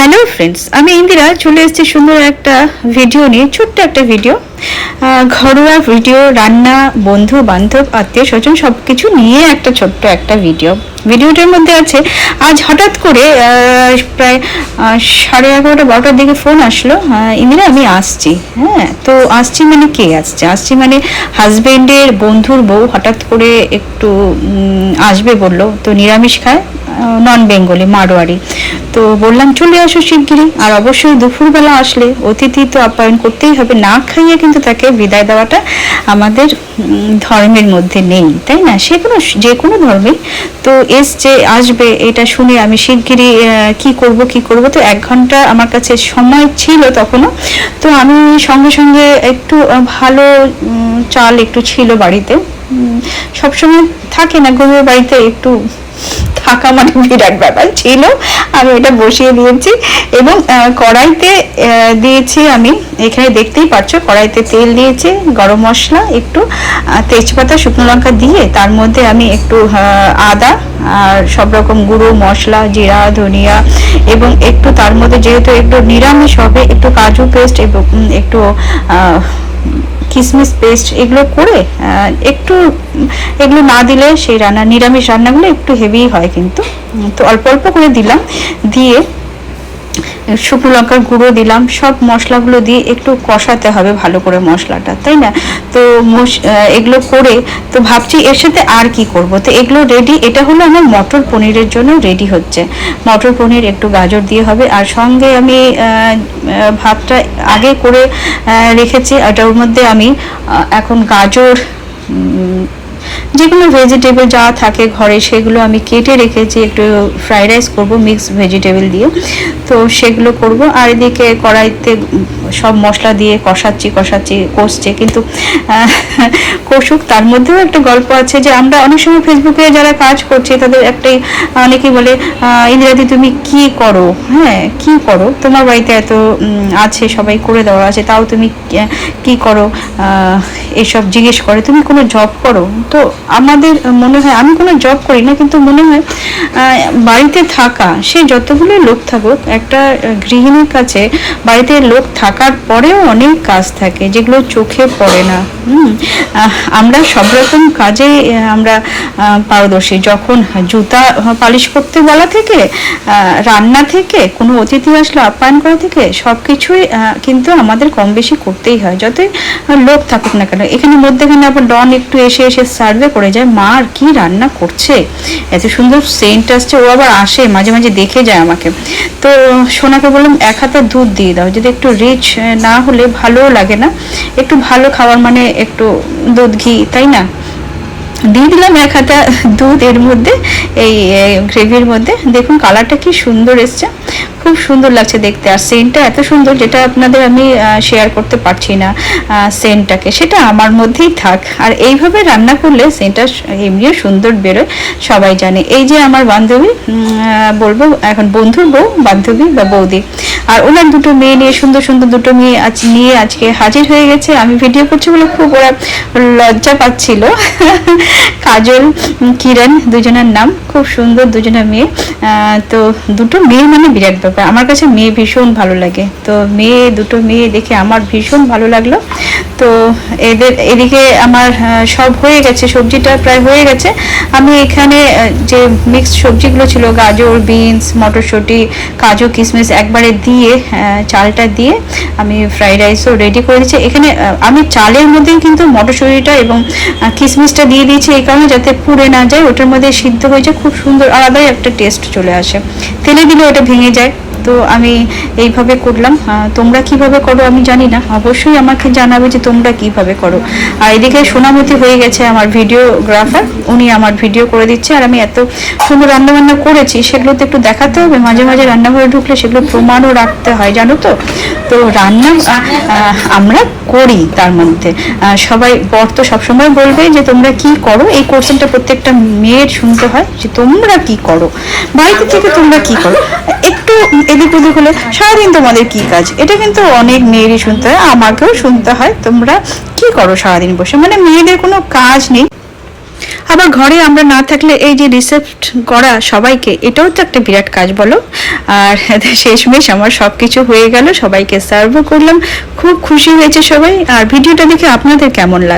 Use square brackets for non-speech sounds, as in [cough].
Hello friends আমি ইন্দিরা, চলে এসেছি সুন্দর একটা ভিডিও নিয়ে, ছোট্ট একটা ভিডিও ঘরোয়া ভিডিও রান্না, বন্ধু, বান্ধব, আত্মীয় স্বজন সব কিছু নিয়ে একটা ছোট্ট একটা ভিডিও ভিডিওটার মধ্যে আছে, আজ হঠাৎ করে প্রায় সাড়ে এগারোটা, বারোটার দিকে ফোন আসলো। ইন্দিরা, আমি আসছি হ্যাঁ? তো আসছি মানে কে আসছে? আসছি মানে হাজবেন্ডের বন্ধুর বউ হঠাৎ করে একটু আসবে বলল। তো নিরামিষ খায় নন বেঙ্গলি মারোয়ারি। তো বললাম চলে আসো শিগগিরই। আর অবশ্যই দুপুরবেলা আসলে অতিথি তো আপ্যায়ন করতেই হবে। না খাইয়ে কিন্তু তাকে বিদায় দেওয়াটা আমাদের ধর্মের মধ্যে নেই তাই না? সে কোনো যে কোনো ধর্মে তো এস যে আসবে এটা শুনে আমি শিগগিরই আহ, কি করব কি করব তো এক ঘণ্টা আমার কাছে সময় ছিল তখনও। তো আমি সঙ্গে সঙ্গে একটু ভালো চাল একটু ছিল বাড়িতে। সবসময় থাকে না গরুর বাড়িতে একটু থাকা মানে বিরাট ব্যাপার ছিল। আমি এটা বসিয়ে দিয়েছি এবং কড়াইতে দিয়েছি আমি, এখানে দেখতেই পাচ্ছ, কড়াইতে তেল দিয়েছি, গরম মশলা, একটু তেজপাতা, শুকনো লঙ্কা দিয়ে, তার মধ্যে আমি একটু আদা আর সব রকম গুঁড়ো, মশলা, জিরা, ধনিয়া এবং একটু তার মধ্যে যেহেতু একটু নিরামিষ হবে, একটু কাজু পেস্ট এবং একটু কিশমিশ পেস্ট এগুলো করে একটু, এগুলো না দিলে সেই রান্না, নিরামিষ রান্নাগুলো একটু হেভি হয় কিন্তু। তো অল্প অল্প করে দিলাম, দিয়ে শুকনো লঙ্কার গুঁড়ো দিলাম। সব মশলাগুলো দিয়ে একটু কষাতে হবে ভালো করে মশলাটা, তাই না? তো এগুলো করে তো ভাবছি এর সাথে আর কি করব? তো এগুলো রেডি এটা হলো আমার মটর পনিরের জন্য রেডি হচ্ছে। মটর পনির একটু গাজর দিয়ে হবে, আর সঙ্গে আমি ভাতটা আগে করে রেখেছি ওটার মধ্যে আমি এখন গাজর যেগুলো ভেজিটেবল যা থাকে ঘরে, সেগুলো আমি কেটে রেখেছি, একটু ফ্রাইড রাইস করব মিক্স ভেজিটেবল দিয়ে তো সেগুলো করব। আর এদিকে কড়াইতে সব মশলা দিয়ে কষাচ্ছি কষাচ্ছি, কষছে। কিন্তু কষুক, তার মধ্যেও একটা গল্প আছে যে, আমরা অনেক সময় ফেসবুকে যারা কাজ করছে, তাদের একটাই অনেকেই বলে ইন্দিরাদি, তুমি কি করো? হ্যাঁ কি করো? তোমার বাড়িতে এত আছে, সবাই করে দেওয়া আছে, তাও তুমি কি করো? এসব জিজ্ঞেস করে, তুমি কোনো জব করো? তো আমাদের মনে হয়, আমি কোনো জব করি না, কিন্তু মনে হয় বাড়িতে থাকা, সে যতগুলো লোক থাকুক, একটা গৃহিণীর কাছে বাড়িতে লোক থাকার পরেও অনেক কাজ থাকে, যেগুলো চোখে পড়ে না। আমরা সব রকম কাজে আমরা পারদর্শী। যখন জুতা পালিশ করতে বলা থেকে রান্না থেকে, কোনো অতিথি আসলে, আপ্যায়ন করা থেকে সব কিছুই কিন্তু আমাদের কম বেশি করতেই হয়। যতই লোক থাকুক না কেন, এখানে মধ্যেখানে আবার ডন একটু এসে এসে সার্ভে করে যায়, মা আর কি রান্না করছে? এত সুন্দর সেন্ট আসছে, ও আবার আসে, মাঝে মাঝে দেখে যায় আমাকে। তো সোনাকে বললাম, এক হাতে দুধ দিয়ে দাও, যদি একটু রিচ না হলে ভালোও লাগে না। একটু ভালো খাবার মানে একটু দুধ, ঘি, তাই না? দিয়ে দিলাম এক হাতা দুধ এর মধ্যে, এই গ্রেভির মধ্যে। দেখুন কালারটা কি সুন্দর এসছে। খুব সুন্দর লাগছে দেখতে। আর সেন্টটা এত সুন্দর যেটা আপনাদের আমি শেয়ার করতে পারছি না সেন্টটাকে সেটা আমার মধ্যেই থাক। আর এইভাবে রান্না করলে সেন্টটা এমনিও সুন্দর বেরোয়, সবাই জানে। এই যে আমার বান্ধবী বলব, এখন বন্ধুর বউ, বান্ধবী বা বৌদি। আর ওনার দুটো মেয়ে নিয়ে, সুন্দর সুন্দর দুটো মেয়ে আজ, নিয়ে আজকে হাজির হয়ে গেছে। আমি ভিডিও করছি বলে খুব ওরা লজ্জা পাচ্ছিল। [laughs] কাজল, কিরণ, দুজনের নাম। খুব সুন্দর দুজনের মেয়ে। তো দুটো মেয়ে মানে বিরাট ব্যাপার। আমার কাছে মেয়ে ভীষণ ভালো লাগে। তো মেয়ে, দুটো মেয়ে দেখে আমার ভীষণ ভালো লাগল। তো এদের, এদিকে আমার সব হয়ে গেছে, সবজিটা প্রায় হয়ে গেছে। আমি এখানে যে মিক্সড সবজিগুলো ছিল, গাজর বিনস মটরশুঁটি, কাজু কিশমিশ একবারে দিয়ে চালটা দিয়ে আমি ফ্রাইড রাইসও রেডি করে দিচ্ছি এখানে আমি চালের মধ্যেই কিন্তু মটরশুঁটিটা এবং কিশমিশটা দিয়ে দিয়েছি এই কারণে যাতে পুড়ে না যায়। ওটার মধ্যে সিদ্ধ হয়ে যায় খুব সুন্দর আলাদাই একটা টেস্ট চলে আসে। তেলে দিলে ওটা ভেঙে যায়। তো আমি এইভাবে করলাম। তোমরা কীভাবে করো আমি জানি না। অবশ্যই আমাকে জানাবে যে তোমরা কীভাবে করো। আর এদিকে সোনামতি হয়ে গেছে আমার ভিডিওগ্রাফার। উনি আমার ভিডিও করে দিচ্ছে আর আমি এত সুন্দর রান্না বান্না করেছি, সেগুলো তো একটু দেখাতে হবে। মাঝে মাঝে রান্নাঘরে ঢুকলে সেগুলো প্রমাণও রাখতে হয়, জানো তো? তো রান্না আমরা করি তার মধ্যে। সবাই বর তো সবসময় বলবে যে তোমরা কি করো? এই কোশ্চেনটা প্রত্যেকটা মেয়ের শুনতে হয় যে তোমরা কি করো? বাড়িতে থেকে তোমরা কি করো? একটু এদিক ওদিক হলে সারাদিন তোমাদের কি কাজ? এটা কিন্তু অনেক মেয়েরই শুনতে হয়, আমাকেও শুনতে হয়। তোমরা কি করো সারাদিন বসে? মানে মেয়েদের কোনো কাজ নেই। আবার ঘরে আমরা না থাকলে এই যে রিসেপ্ট করা সবাইকে, এটাও তো একটা বিরাট কাজ বলো। আর শেষমেশ আমার সব কিছু হয়ে গেল, সবাইকে সার্ভও করলাম। খুব খুশি হয়েছে সবাই। আর ভিডিওটা দেখে আপনাদের কেমন লাগবে